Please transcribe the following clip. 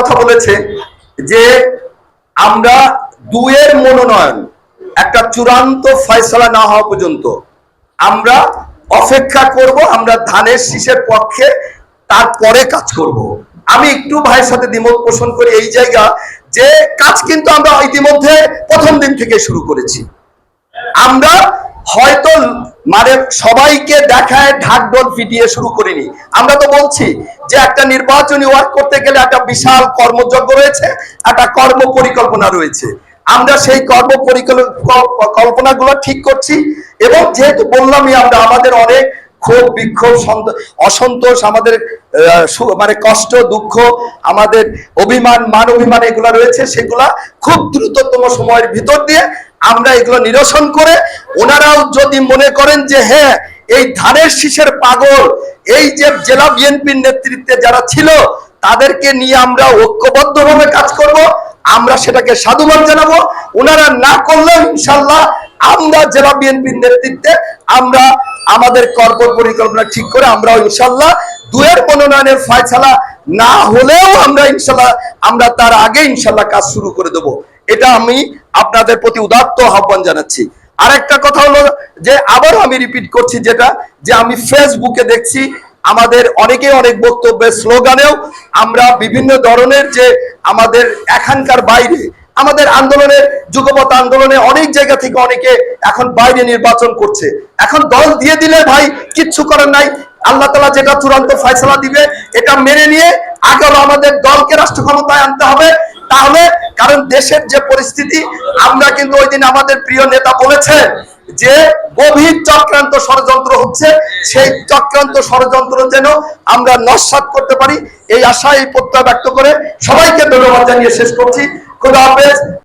কথা বলেছে যে আমরা দুয়ের মনোনয়ন, একটা চূড়ান্ত ফয়সলা না হওয়া পর্যন্ত আমরা অপেক্ষা করব, আমরা ধানের শীষের পক্ষে তারপরে কাজ করব। আমি একটু ভাইয়ের সাথে দ্বিমত পোষণ করি এই জায়গা যে কাজ কিন্তু আমরা ইতিমধ্যে প্রথম দিন থেকে শুরু করেছি। আমরা হয়তো মানে সবাইকে দেখায়, ঢাকঢোল পিটিয়ে শুরু করিনি। আমরা তো বলছি যে একটা নির্বাচনী ওয়ার্ক করতে গেলে একটা বিশাল কর্মযজ্ঞ রয়েছে, একটা কর্ম পরিকল্পনা রয়েছে। আমরা সেই কর্ম পরিকল্পনা গুলো ঠিক করছি এবং যেহেতু বললামই আমরা আমাদের অনেক ক্ষোভ, বিক্ষোভ, সন্ত- অসন্তোষ, আমাদের মানে কষ্ট, দুঃখ, আমাদের অভিমান, মান অভিমান এগুলো রয়েছে, সেগুলা খুব দ্রুততম সময়ের ভিতর দিয়ে আমরা এগুলো নিরসন করে ওনারাও যদি মনে করেন যে হ্যাঁ এই ধানের শীষের পাগল, এই যে জেলা বিএনপির নেতৃত্বে যারা ছিল, তাদেরকে নিয়ে আমরা ঐক্যবদ্ধভাবে কাজ করব, আমরা সেটাকে সাধুবাদ জানাব। ওনারা না করলেও ইনশাল্লাহ আমরা জেলা বিএনপির নেতৃত্বে আমরা আমাদের কর্ম পরিকল্পনা ঠিক করে আমরা ইনশাল্লাহ দুয়ের মনোনয়নের ফয়সালা না হলেও আমরা ইনশাল্লাহ, আমরা তার আগে ইনশাল্লাহ কাজ শুরু করে দেব। এটা আমি আপনাদের প্রতি উদাত্ত আহ্বান জানাচ্ছি। আরেকটা কথা হলো যে আবারও আমি রিপিট করছি যেটা, যে আমি ফেসবুকে দেখছি, আমাদের অনেকে অনেক বক্তব্যের স্লোগানেও আমরা বিভিন্ন ধরনের যে আমাদের এখানকার বাইরে, আমাদের আন্দোলনের যুগপথ আন্দোলনে অনেক জায়গা থেকে অনেকে এখন বাইরে নির্বাচন করছে। এখন দল দিয়ে দিলে ভাই কিচ্ছু করার নাই। আল্লাহ তালা যেটা চূড়ান্ত ফয়সলা দিবে, এটা মেনে নিয়ে আগারও আমাদের দলকে রাষ্ট্র ক্ষমতায় আনতে হবে। তাহলে কারণ দেশের যে পরিস্থিতি, আমরা কিন্তু ওই দিন আমাদের প্রিয় নেতা বলেছেন যে গভীর চক্রান্ত ষড়যন্ত্র হচ্ছে, সেই চক্রান্ত ষড়যন্ত্র যেন আমরা নস্বাত করতে পারি, এই আশা এই প্রত্যয় ব্যক্ত করে সবাইকে ধন্যবাদ জানিয়ে শেষ করছি। খুদা হাফেজ।